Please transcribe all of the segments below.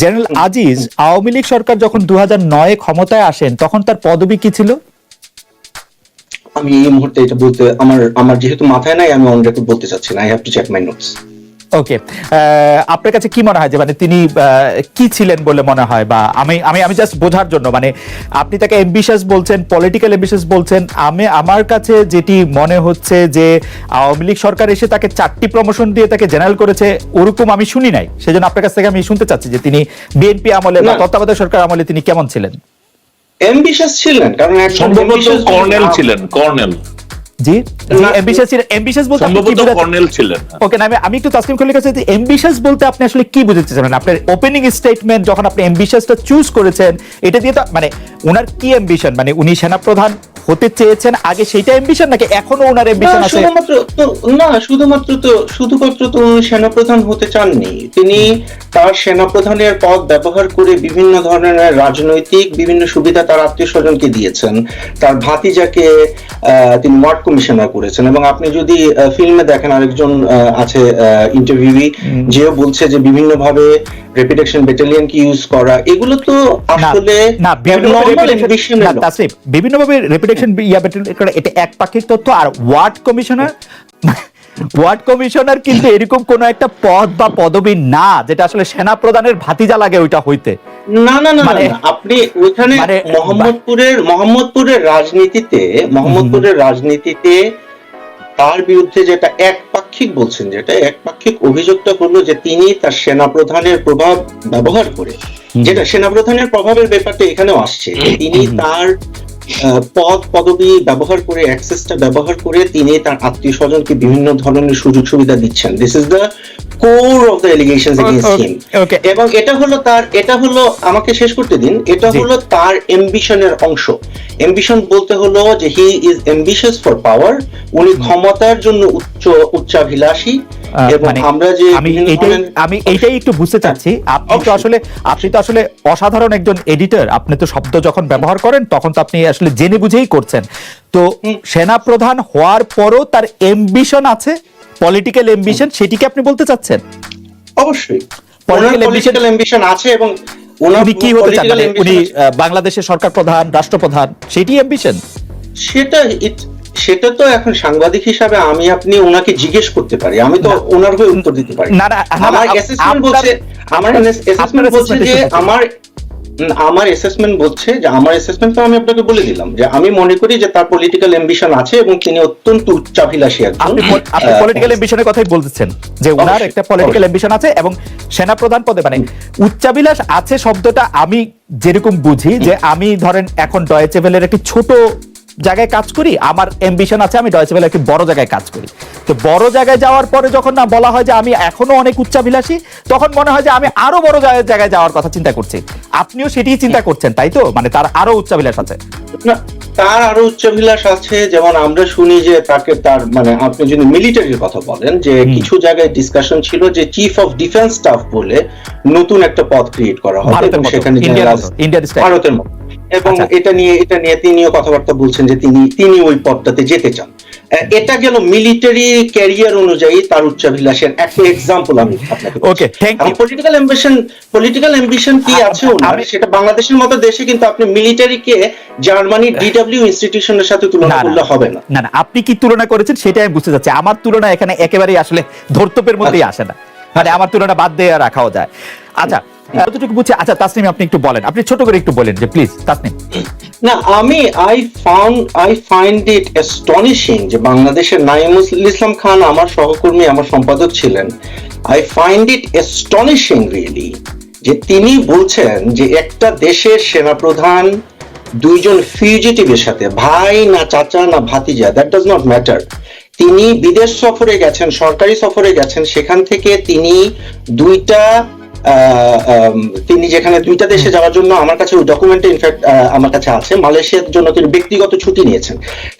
General Aziz, Awami League সরকার যখন দু নয়ে ক্ষমতায় আসেন, তখন তার পদবি কি ছিল? আমি এই মুহূর্তে এটা বলতে আমার আমার যেহেতু মাথায় নাই, আমি অন রেকর্ড বলতে চাচ্ছি না। I have to check my notes okay আপনার কাছে কি মনে হয় যে মানে তিনি আহ, কি ছিলেন বলে মনে হয়? বা আমি আমি আমি জাস্ট বোঝার জন্য মানে আপনি তাকে এমবিশাস বলছেন পলিটিক্যাল এমবিশাস বলছেন আমি আমার কাছে যেটি মনে হচ্ছে যে আওয়ামী লীগ সরকার এসে তাকে চারটি প্রমোশন দিয়ে তাকে জেনারেল করেছে ওরকম আমি শুনি নাই। সেজন্য আপনার কাছ থেকে আমি শুনতে চাচ্ছি যে তিনি বিএনপি আমলে বা। তত্ত্বাবধায়ক সরকার আমলে তিনি কেমন ছিলেন? এমবিশাস ছিলেন কারণ একজন সম্ভবত কর্নেল ছিলেন কর্নেল। জি? ছিলেন। কর্নেল ওকে না আমি আমি একটু তাসলিম খলির কাছে এমবিশাস বলতে আপনি আসলে কি বুঝতে চান আপনার ওপেনিং স্টেটমেন্ট যখন আপনি চুজ করেছেন এটা দিয়ে তো মানে ওনার কি অ্যাম্বিশন মানে উনি সেনাপ্রধান হতে চেয়েছেন আগে সেইটা এমবিশন নাকি এখনও ওনার না, এমবিশন আছে? শুধুমাত্র তো না শুধুমাত্র তো শুধুমাত্র তো উনি সেনাপ্রধান হতে চাননি। তিনি তার সেনাপ্রধানের পদ ব্যবহার করে বিভিন্ন ধরনের রাজনৈতিক বিভিন্ন সুবিধা তার আত্মীয় স্বজনকে দিয়েছেন। তার ভাতিজাকে আহ, তিনি ওয়ার্ড কমিশনার করেছেন। এবং আপনি যদি ফিল্মে দেখেন আরেকজন আছে ইন্টারভিউই যেও বলছে যে বিভিন্ন রেপিটেশন ব্যাটালিয়নকে ইউজ করা? এগুলো তো আসলে না বিভিন্নভাবে রেপুটেশন ইয়া battle করা এটা একপাক্ষিক তথ্য আর ওয়ার্ড কমিশনার ওয়ার্ড কমিশনার কিন্তু এরকম কোন একটা পদ বা পদবি না যেটা আসলে সেনা প্রধানের ভাতিজা লাগে ওইটা হইতে। না না না মানে- আপনি ওইখানে মানে- মোহাম্মদপুরের মোহাম্মদপুরের রাজনীতিতে মোহাম্মদপুরের রাজনীতিতে তার বিরুদ্ধে যেটা একপাক্ষিক বলছেন যেটা একপাক্ষিক অভিযোগটা করল যে তিনি তার সেনাপ্রধানের প্রভাব ব্যবহার করে যেটা সেনাপ্রধানের প্রভাবের ব্যাপারটা এখানেও আসছে তিনি তার পদ পদবি ব্যবহার করে অ্যাক্সেসটা ব্যবহার করে তিনি তার আত্মীয় স্বজনকে বিভিন্ন ধরনের সুযোগ সুবিধা দিচ্ছেন this is the core of the allegations against him এবং এটা হলো তার এটা হলো আমাকে শেষ করতে দিন এটা। হলো তার এমবিশনের অংশ। এমবিশন বলতে হলো যে হি ইজ এমবিশিয়াস ফর পাওয়ার উনি ক্ষমতার জন্য উচ্চ উচ্চাভিলাষী মানে আমরা যে আমি এইটাই আমি এইটাই একটু বুঝতে চাচ্ছি। আপনি তো আসলে আপনি তো আসলে অসাধারণ একজন এডিটর আপনি তো শব্দ যখন ব্যবহার করেন তখন তো আপনি আসলে জেনে বুঝেই করছেন। তো সেনা প্রধান হওয়ার পরও তার এমবিশন আছে? পলিটিক্যাল এমবিশন সেটিকে আপনি বলতে চাচ্ছেন? অবশ্যই। পলিটিক্যাল এমবিশন আছে এবং উনি কি হতে চান? মানে উনি বাংলাদেশের সরকার প্রধান রাষ্ট্রপ্রধান সেটি এমবিশন সেটা সেটা তো এখন সাংবাদিক হিসাবে আমি আপনি ওনাকে জিজ্ঞেস করতে পারি। আমি তো ওনার হয়ে উত্তর দিতে পারি। না, না, আমার অ্যাসেসমেন্ট বলছে আমার অ্যাসেসমেন্ট বলছে যে আমার আমার অ্যাসেসমেন্ট বলছে যে আমার অ্যাসেসমেন্ট তো আমি আপনাকে বলে দিলাম যে আমি মনে করি যে তার পলিটিক্যাল অ্যাম্বিশন আছে এবং তিনি অত্যন্ত উচ্চাভিলাষী একজন। আপনি পল- পলিটিক্যাল এম্বিশনের কথাই বলতেছেন যে ওনার একটা পলিটিক্যাল এম্বিশন আছে এবং সেনা প্রধান পদে মানে উচ্চাবিলাস আছে শব্দটা আমি যেরকম বুঝি যে আমি ধরেন এখন ডয়েচে ভেলের একটি ছোট জায়গায় কাজ করি আমার এম্বিশন আছে আমি ভেলের একটি বড় জায়গায় কাজ করি। তো বড় জায়গায় যাওয়ার পরে যখন না বলা হয় যে আমি এখনও অনেক উচ্চাভিলাষী তখন মনে হয় যে আমি আরও বড় জায়গায় যাওয়ার কথা চিন্তা করছি। আপনিও সেটিই চিন্তা করছেন তাই তো? মানে তার আরও উচ্চাভিলাষ আছে। না তার আরও উচ্চাভিলাষ আছে যেমন আমরা শুনি যে তাকে তার মানে আপনি যদি মিলিটারির কথা বলেন যে কিছু জায়গায় ডিসকাশন ছিল যে চিফ অফ ডিফেন্স স্টাফ বলে নতুন একটা পদ ক্রিয়েট করা হবে সেখানে। ভারতের মতো। এবং আচ্ছা। এটা নিয়ে এটা নিয়ে তিনিও কথাবার্তা বলছেন যে তিনি তিনি ওই পদটাতে যেতে চান। এটা গেল মিলিটারি ক্যারিয়ার অনুযায়ী তার উচ্চাভিলাষের একটা এক্সাম্পল আমি আপনাকে Okay, thank you. Political ambition political ambition কি আছে ওনার আমি- সেটা বাংলাদেশের মতো দেশে কিন্তু আপনি মিলিটারি মিলিটারিকে জার্মানির ডিডব্লিউ ইনস্টিটিউশনের সাথে তুলনা করলে হবে না। না না আপনি কি তুলনা করেছেন সেটাই আমি বুঝতে চাচ্ছি। আমার তুলনা এখানে একেবারেই আসলে ধর্তব্যের মধ্যেই আসে না। মানে আমার তুলনা বাদ দিয়ে রাখাও যায়। আচ্ছা যতটুকু বুঝছি আচ্ছা তাসনিম, আপনি একটু বলেন। আপনি ছোট করে একটু বলেন যে প্লিজ তাসনিম। না, আমি I found I find it astonishing যে বাংলাদেশের নাইমুল ইসলাম খান আমার সহকর্মী, আমার সম্পাদক ছিলেন। I find it astonishing really যে তিনি বলছেন যে একটা দেশের সেনাপ্রধান দুইজন ফিউজিটিভের সাথে, ভাই না চাচা না ভাতিজা দ্যাট ডাজ নট ম্যাটার তিনি বিদেশ সফরে গেছেন, সরকারি সফরে গেছেন, সেখান থেকে তিনি দুইটা তিনি যেখানে দুইটা দেশে যাওয়ার জন্য আমার কাছে ওই ডকুমেন্টে ইনফ্যাক্ট আমার কাছে আছে। মালয়েশিয়ার জন্য তিনি ব্যক্তিগত ছুটি নিয়েছেন।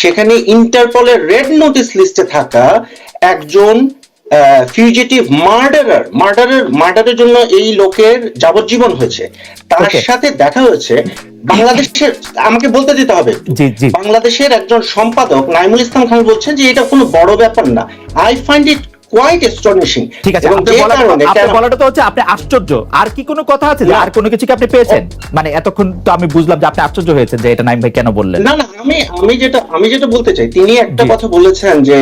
সেখানে ইন্টারপলের রেড নোটিস লিস্টে থাকা একজন ফিউজিটিভ মার্ডারার মার্ডারের মার্ডারের জন্য এই লোকের যাবজ্জীবন হয়েছে। তার সাথে দেখা হয়েছে বাংলাদেশের আমাকে বলতে দিতে হবে। বাংলাদেশের একজন সম্পাদক নাইমুল ইসলাম খান বলছেন যে এটা কোনো বড় ব্যাপার না। I find it quite astonishing ঠিক আছে আপনি আপনার বলাটা তো হচ্ছে আপনি আশ্চর্য। আর কি কোনো কথা আছে যে আর কোনো কিছু কি আপনি পেয়েছেন? মানে এতক্ষণ তো আমি বুঝলাম যে আপনি আশ্চর্য হয়েছেন যে এটা নাইম ভাই কেন বললেন। না না আমি আমি যেটা আমি যেটা বলতে চাই তিনি একটা কথা বলেছেন যে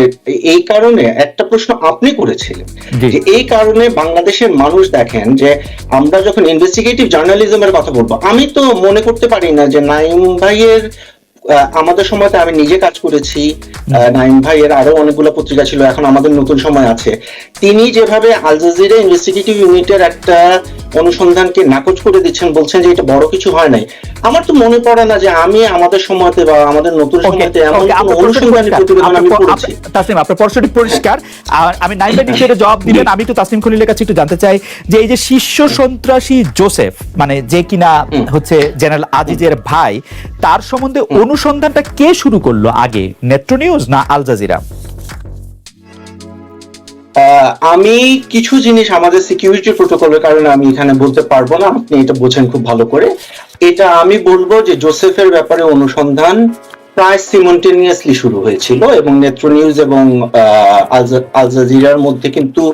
এই কারণে একটা প্রশ্ন আপনি করেছিলেন। যে এই কারণে বাংলাদেশের মানুষ দেখেন যে আমরা যখন ইনভেস্টিগেটিভ জার্নালিজমের কথা বলব আমি তো মনে করতে পারি না যে নাইম ভাইয়ের আমাদের সময়তে আমি নিজে কাজ করেছি। আহ, ভাই এর আরও অনেকগুলো পত্রিকা ছিল এখন আমাদের নতুন সময় আছে। তিনি যেভাবে আলজাজিরা ইনভেস্টিগেটিভ ইউনিটের একটা অনুসন্ধানকে নাকচ করে দিচ্ছেন বলছেন যে এটা বড় কিছু হয় নাই। আমার তো মনে পড়ে না যে আমি আমাদের সময়তে বা আমাদের নতুন সময়তে এমন ওকে কোনো আপনার প্রশ্নটি অনুসন্ধানী পরিষ্কার। প্রতিবেদন আমি পড়েছি। তাসনিম আপনার প্রশ্নটি পরিষ্কার। আর আমি বিষয়ে জবাব দিবেন আমি তো তাসনিম খলিলের কাছে একটু জানতে চাই যে এই যে শীর্ষ সন্ত্রাসী জোসেফ মানে যে কিনা হচ্ছে জেনারেল আজিজের ভাই তার সম্বন্ধে অনুসন্ধানটা কে শুরু করল? আগে নেত্র নিউজ না আল জাজিরা? আমি কিছু জিনিস আমাদের সিকিউরিটি প্রোটোকলের কারণে আমি এখানে বলতে পারব না। আপনি এটা বোঝেন খুব ভালো করে। এটা আমি বলব যে জোসেফের ব্যাপারে অনুসন্ধান প্রায় সিমন্টেনিয়াসলি শুরু হয়েছিল এবং নেত্র নিউজ এবং আহ, আল- আল জাজিরার মধ্যে কিন্তু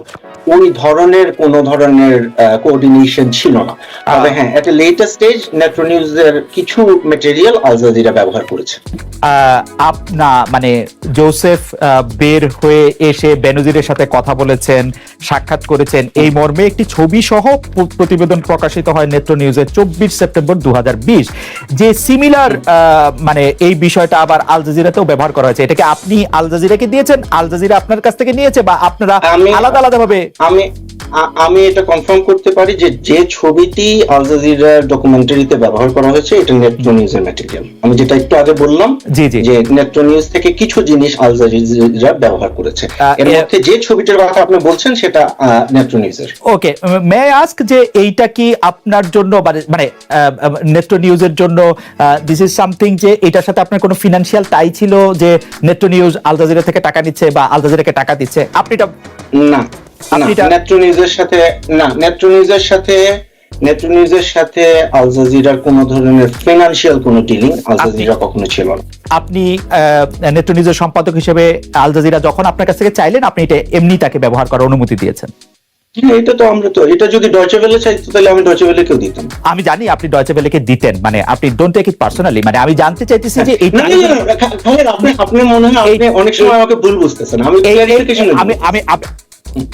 ওই ধরনের কোন ধরনের কোঅর্ডিনেশন ছিল না। তবে হ্যাঁ একটা লেটেস্ট স্টেজ নেত্র নিউজের কিছু মেটেরিয়াল আল জাজিরা ব্যবহার করেছে। আপনা মানে জোসেফ বের হয়ে এসে বেনজিরের সাথে কথা বলেছেন সাক্ষাৎ করেছেন এই মর্মে একটি ছবি সহ প্রতিবেদন প্রকাশিত হয় নেত্র নিউজে চব্বিশ সেপ্টেম্বর দু হাজার বিশ। যে সিমিলার মানে এই বিষয়টা আবার আল জাজিরাতেও ব্যবহার করা হয়েছে। এটাকে আপনি আল জাজিরাকে দিয়েছেন আল জাজিরা আপনার কাছ থেকে নিয়েছে বা আপনারা আলাদা আলাদা ভাবে আমি আমি এটা কনফার্ম করতে পারি যে যে ছবিটি আল জাজিরার ডকুমেন্টারিতে ব্যবহার করা হয়েছে এটা নেট্রো নিউজের ম্যাটেরিয়াল আমি যেটা একটু আগে বললাম জি জি। যে নেট্রো নিউজ থেকে কিছু জিনিস আল জাজিরা ব্যবহার করেছে। এর মধ্যে যে ছবিটার কথা আপনি বলছেন সেটা নেট্রো নিউজের ওকে মে আস্ক যে এইটা কি আপনার জন্য মানে- মানে নেট্রো নিউজের জন্য দিস ইজ সামথিং যে এটার সাথে আপনার কোনো ফিনান্সিয়াল টাই ছিল যে নেট্রো নিউজ আল জাজিরা থেকে টাকা নিচ্ছে বা আল জাজিরাকে টাকা দিচ্ছে? আপনি এটা না। না এটা- নেট্রো নিউজের সাথে না নেট্রো নিউজের সাথে নেট্রো নিউজের সাথে আল জাজিরার কোনো ধরনের ফিনান্সিয়াল কোনো ডিলিং আল জাজিরা কখনো ছিল না। আপনি নেট্রো নিউজের সম্পাদক হিসেবে আল জাজিরা যখন আপনার কাছ থেকে চাইলেন আপনি এটা এমনি তাকে ব্যবহার করার অনুমতি দিয়েছেন। এটা তো আমরা তো এটা যদি ডয়চে ভেলে চাইতো তাহলে আমি ডয়চে ভেলে কেউ দিতাম। আমি জানি আপনি ডয়চে বেলেকে দিতেন মানে আপনি ডোন্ট টেক ইট পার্সোনালি মানে আমি জানতে চাইতেছি যে এই আপনি আপনি মনে হয় আপনি অনেক সময় আমাকে ভুল বুঝতেছেন। আমি আমি আমি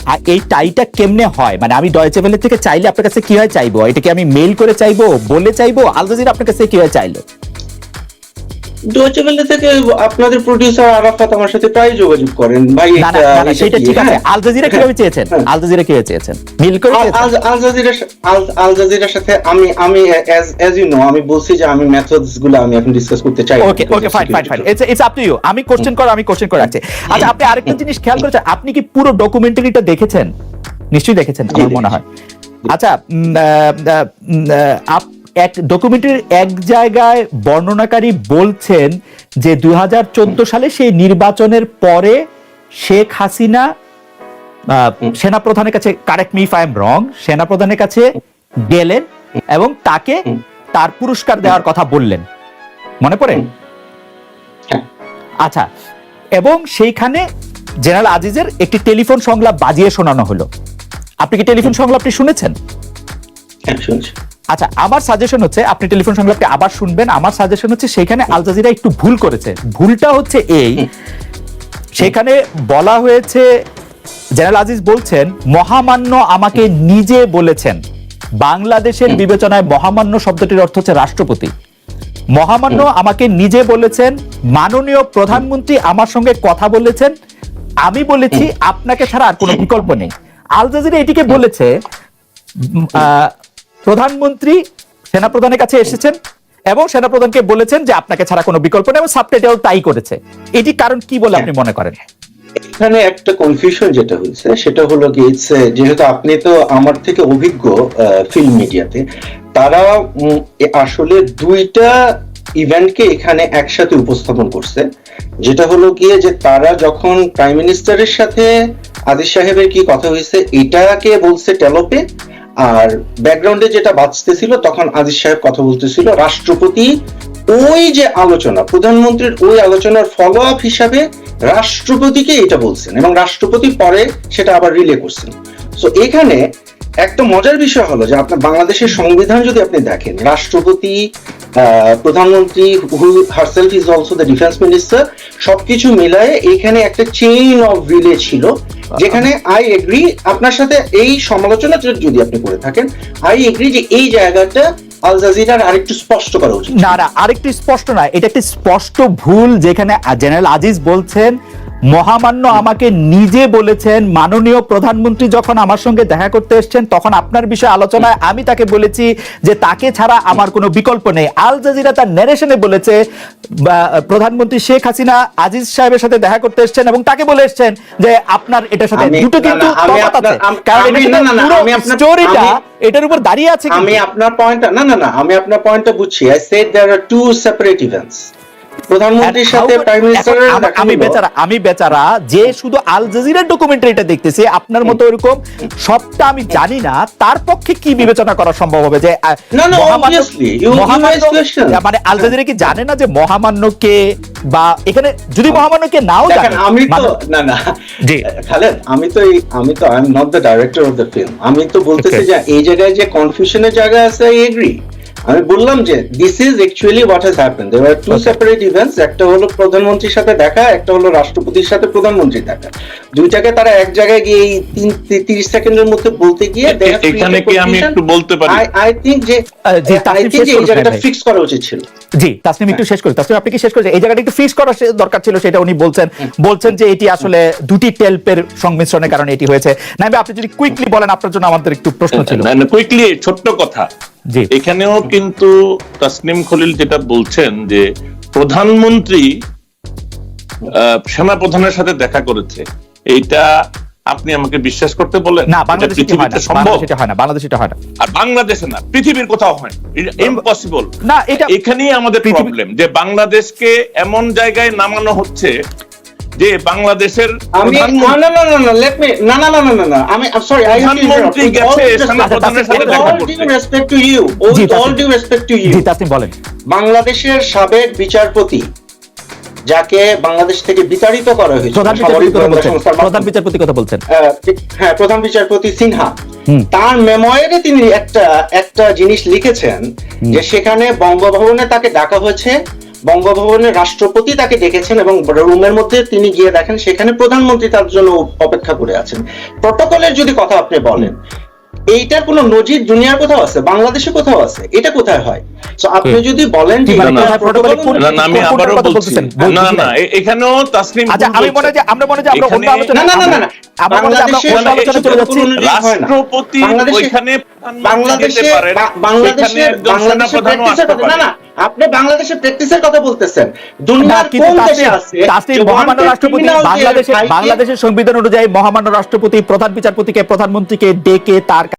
আর এই টাইটা কেমনে হয়? মানে আমি ডয়েচে ভেলে থেকে চাইলে আপনার কাছে কি হয় চাইব? এটা কি আমি মেল করে চাইব, বলে চাইব? আলদাজির আপনার কাছে কি হয় চাইলো? থেকে আপনাদের প্রোডিউসার আরাফাত আমার সাথে প্রায় যোগাযোগ করেন। ভাই এটা সেটা ঠিক আছে। হ্যাঁ। আল জাজিরা কীভাবে চেয়েছেন? হ্যাঁ। আল জাজিরা কীভাবে চেয়েছেন? মেইল করে আল- চেয়েছেন? আল- জাজিরার সাথে আমি আমি অ্যাজ ইউ নো আমি বলছি যে আমি মেথডসগুলো আমি এখন ডিসকাস করতে চাই। Okay okay fine fine fine it's it's up to you আমি কোশ্চেন কর আমি কোশ্চেন করে রাখছি। আচ্ছা আপনি আরেকটা জিনিস খেয়াল করেছেন? আপনি কি পুরো ডকুমেন্টারিটা দেখেছেন? নিশ্চয়ই দেখেছেন আমার মনে হয়। আচ্ছা আপ এক ডকুমেন্টারির এক জায়গায় বর্ণনাকারী বলছেন যে দু হাজার চোদ্দ সালে সেই নির্বাচনের পরে শেখ হাসিনা সেনাপ্রধানের কাছে কারেক্ট মি এম রং সেনাপ্রধানের কাছে গেলেন এবং তাকে তার পুরস্কার দেওয়ার কথা বললেন। মনে পড়ে? হ্যাঁ। আচ্ছা এবং সেইখানে জেনারেল আজিজের একটি টেলিফোন সংলাপ বাজিয়ে শোনানো হলো। আপনি কি টেলিফোন সংলাপটি শুনেছেন? শুনছি। আচ্ছা আমার সাজেশন হচ্ছে আপনি টেলিফোন সংলাপটি আবার শুনবেন। আমার সাজেশন হচ্ছে সেখানে আল জাজিরা একটু ভুল করেছে। ভুলটা হচ্ছে এই সেখানে বলা হয়েছে জেনারেল আজিজ বলছেন মহামান্য আমাকে নিজে বলেছেন। বাংলাদেশের বিবেচনায় মহামান্য শব্দটির অর্থ হচ্ছে রাষ্ট্রপতি। মহামান্য আমাকে নিজে বলেছেন মাননীয় প্রধানমন্ত্রী আমার সঙ্গে কথা বলেছেন। আমি বলেছি আপনাকে ছাড়া আর কোনো বিকল্প নেই। আল জাজিরা এটিকে বলেছে আহ, প্রধানমন্ত্রী সেনাপ্রধানের কাছে এসেছেন এবং সেনাপ্রধানকে বলেছেন যে আপনাকে ছাড়া কোনো বিকল্প নেই এবং সাবটাইটেল তাই করেছে। এটি কারণ কি বলে আপনি মনে করেন? এখানে একটা কনফিউশন যেটা হয়েছে, সেটা হলো কি যেহেতু আপনি তো আমার থেকে অভিজ্ঞ ফিল্ম মিডিয়াতে তারা আসলে দুইটা ইভেন্টকে এখানে একসাথে উপস্থাপন করছে। যেটা হলো গিয়ে যে তারা যখন প্রাইম মিনিস্টারের সাথে আদিস সাহেবের কি কথা হয়েছে, এটাকে বলছে টেলোপে আর ব্যাকগ্রাউন্ডে যেটা বাঁচতেছিল, তখন আজিজ সাহেব কথা বলতেছিল, রাষ্ট্রপতি ওই যে আলোচনা, প্রধানমন্ত্রীর ওই আলোচনার ফলো আপ হিসাবে রাষ্ট্রপতিকে এটা বলছেন এবং রাষ্ট্রপতি পরে সেটা আবার রিলে করছেন। সো এখানে একটা মজার বিষয় হলো যে আপনার বাংলাদেশের সংবিধান যদি আপনি দেখেন, রাষ্ট্রপতি প্রধানমন্ত্রী who herself is also the defence minister, সবকিছু মিলায়ে এখানে একটা চেইন অফ রিলে ছিল, যেখানে আই এগ্রি, আপনার সাথে এই সমালোচনা যদি আপনি করে থাকেন, আই এগ্রি যে এই জায়গাটা আল জাজিরার আরেকটু স্পষ্ট করা উচিত। না না, আরেকটু স্পষ্ট না এটা একটি স্পষ্ট ভুল যেখানে জেনারেল আজিজ বলছেন মহামান্য আমাকে নিজে বলেছেন মাননীয় প্রধানমন্ত্রী যখন আমার সঙ্গে দেখা করতে এসেছেন তখন আপনার বিষয়ে আলোচনায় আমি তাকে বলেছি যে তাকে ছাড়া আমার কোনো বিকল্প নেই। আল জাজিরা তার ন্যারেশনে বলেছে প্রধানমন্ত্রী শেখ হাসিনা আজিজ সাহেবের সাথে দেখা করতে এসেছেন এবং তাকে বলে এসেছেন যে আপনার এটার সাথে দুটো কিন্তু তফাৎ আছে। কারণ স্টোরিটা এটার উপর দাঁড়িয়ে আছে আমি আপনার পয়েন্টটা না না না আমি আপনার পয়েন্টটা বুঝছি। I said there are two separate events প্রধানমন্ত্রীর সাথে প্রাইম মিনিস্টারের আমি বেচারা আমি বেচারা যে শুধু আল জাজিরার ডকুমেন্টারিটা দেখতেছি আপনার মতো এরকম সবটা আমি জানি না তার পক্ষে কি বিবেচনা করা সম্ভব হবে যে আহ, না, না, মহামান্য- obviously. You- you মহামান্য- raise question. মানে আল জাজিরা কি জানে না যে মহামান্য কে বা এখানে যদি মহামান্য কে নাও জানে আমি তো মানে- না না জি। খালেদ আমি তো আমি তো I am not the director of the film আমি তো বলতেছি. যে এই জায়গায় যে কনফিউশনের জায়গা আছে আই এগ্রি আমি বললাম যে this is actually what has happen there are two separate events একটা হলো প্রধানমন্ত্রীর সাথে দেখা একটা হলো রাষ্ট্রপতির সাথে প্রধানমন্ত্রী দেখা। দুইটাকে তারা এক জায়গায় গিয়ে এই তিন তিরিশ সেকেন্ডের মধ্যে বলতে গিয়ে এখানে কি আমি একটু বলতে পারি? আই থিঙ্ক যে জি, আই থিঙ্ক শেষ যে এই জায়গাটা ফিক্স করা উচিত ছিল। জি তাসনিম একটু শেষ করি তাসনিম আপনি কি শেষ করেছেন? এই জায়গাটা একটু ফিক্স করা দরকার ছিল সেটা উনি বলছেন। বলছেন যে এটি আসলে দুটি টেলপের সংমিশ্রণের কারণে এটি হয়েছে। নাইবে আপনি যদি কুইকলি বলেন আপনার জন্য আমাদের একটু প্রশ্ন ছিল। কুইকলি ছোট্ট কথা। এখানেও কিন্তু তাসনিম খলিল যেটা বলছেন যে প্রধানমন্ত্রী সেনা প্রধানের সাথে দেখা করেছে। এইটা আপনি আমাকে বিশ্বাস করতে বলেন? না বাংলাদেশে সম্ভব? এটা হয় না। বাংলাদেশে এটা হয় না। আর বাংলাদেশে না পৃথিবীর কোথাও হয় ইম্পসিবল না এটা এখানেই আমাদের প্রবলেম যে বাংলাদেশকে এমন জায়গায় নামানো হচ্ছে যে বাংলাদেশের বাংলাদেশের সাবেক বিচারপতি যাকে বাংলাদেশ থেকে বিতাড়িত করা হয়েছে প্রধান বিচারপতি কথা বলছেন। হ্যাঁ প্রধান বিচারপতি সিনহা। তার মেমোয়ারে তিনি একটা একটা জিনিস লিখেছেন যে সেখানে বঙ্গভবনে তাকে ডাকা হয়েছে বঙ্গভবনের রাষ্ট্রপতি তাকে ডেকেছেন এবং রুমের মধ্যে তিনি গিয়ে দেখেন সেখানে প্রধানমন্ত্রী তার জন্য অপেক্ষা করে আছেন। প্রটোকলের যদি কথা আপনি বলেন এইটার কোনো নজির দুনিয়ার কোথাও আছে? বাংলাদেশে কোথাও আছে? এটা কোথায় হয়? তো আপনি যদি বলেন যে না না আমি আবারও বলছি? না না এখানেও তাসনিম আচ্ছা আমি মনে যে আমরা মনে যে আমরা অন্য এখানে- আলোচনা না, না, না, রাষ্ট্রপতি ওইখানে বাংলাদেশে বাংলাদেশে বাংলাদেশে না না আপনি বাংলাদেশের প্র্যাকটিসের কথা বলতেছেন। দুনিয়ার কোন দেশে আছে তাসনিম মহামান্য রাষ্ট্রপতি বাংলাদেশের বাংলাদেশের সংবিধান অনুযায়ী মহামান্য রাষ্ট্রপতি প্রধান বিচারপতিকে প্রধানমন্ত্রীকে ডেকে তার